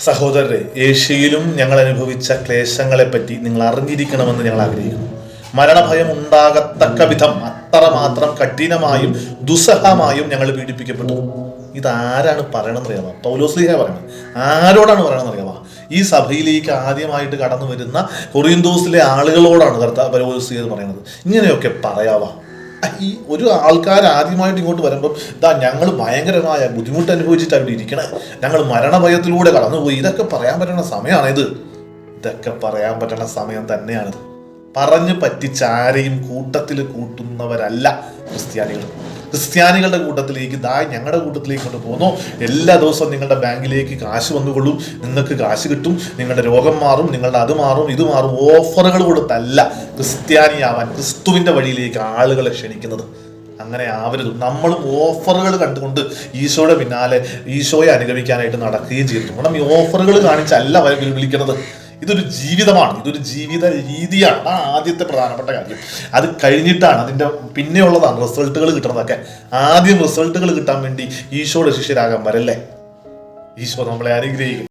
സഹോദരരെ ഏഷ്യയിലും ഞങ്ങൾ അനുഭവിച്ച ക്ലേശങ്ങളെപ്പറ്റി നിങ്ങൾ അറിഞ്ഞിരിക്കണമെന്ന് ഞങ്ങൾ ആഗ്രഹിക്കുന്നു. മരണഭയം ഉണ്ടാകത്തക്ക വിധം അത്രമാത്രം കഠിനമായും ദുസ്സഹമായും ഞങ്ങൾ പീഡിപ്പിക്കപ്പെട്ടു. ഇതാരാണ് പറയണമെന്നറിയാമോ പൗലോസ്ലിഹ പറയണം ആരോടാണ് പറയണമെന്നറിയാമോ ഈ സഭയിലേക്ക് ആദ്യമായിട്ട് കടന്നു വരുന്ന കൊറിയന്തോസിലെ ആളുകളോടാണ് കർത്താവ് പൗലോസ്ലിഹ പറയുന്നത്. ഇങ്ങനെയൊക്കെ പറയാവാ. ഈ ഒരു ആൾക്കാർ ആദ്യമായിട്ട് ഇങ്ങോട്ട് വരുമ്പോൾ ഇതാ ഞങ്ങൾ ഭയങ്കരമായ ബുദ്ധിമുട്ട് അനുഭവിച്ചിട്ട് അവിടെ ഇരിക്കണേ. ഞങ്ങൾ മരണഭയത്തിലൂടെ കടന്നുപോയി. ഇതൊക്കെ പറയാൻ പറ്റുന്ന സമയമാണ് ഇത് ഇതൊക്കെ പറയാൻ പറ്റണ സമയം തന്നെയാണ് പറഞ്ഞു പറ്റിച്ചാരെയും കൂട്ടത്തിൽ കൂട്ടുന്നവരല്ല ക്രിസ്ത്യാനികൾ ക്രിസ്ത്യാനികളുടെ കൂട്ടത്തിലേക്ക് ദാ ഞങ്ങളുടെ കൂട്ടത്തിലേക്ക് കൊണ്ട് പോകുന്നു എല്ലാ ദിവസവും നിങ്ങളുടെ ബാങ്കിലേക്ക് കാശ് വന്നുകൊള്ളും. നിങ്ങൾക്ക് കാശ് കിട്ടും. നിങ്ങളുടെ രോഗം മാറും. നിങ്ങളുടെ അത് മാറും ഇത് മാറും. ഓഫറുകൾ കൊടുത്തല്ല. ക്രിസ്ത്യാനിയാവാൻ ക്രിസ്തുവിന്റെ വഴിയിലേക്ക് ആളുകളെ ക്ഷണിക്കുന്നത്. അങ്ങനെ ആവരുത്. നമ്മളും ഓഫറുകൾ കണ്ടുകൊണ്ട് ഈശോയുടെ പിന്നാലെ ഈശോയെ അനുഗമിക്കാനായിട്ട് നടക്കുകയും ചെയ്തു. കാരണം ഈ ഓഫറുകൾ കാണിച്ചല്ല അവരെ വിളി- വിളിക്കുന്നത് ഇതൊരു ജീവിതമാണ്. ഇതൊരു ജീവിത രീതിയാണ്. അതാണ് ആദ്യത്തെ പ്രധാനപ്പെട്ട കാര്യം. അത് കഴിഞ്ഞിട്ടാണ് അതിന്റെ പിന്നെയുള്ളതാണ് റിസൾട്ടുകൾ കിട്ടുന്നതൊക്കെ. ആദ്യം റിസൾട്ടുകൾ കിട്ടാൻ വേണ്ടി ഈശോയുടെ ശിഷ്യരാകാൻ വരല്ലേ? ഈശോ നമ്മളെ അനുഗ്രഹിക്കും.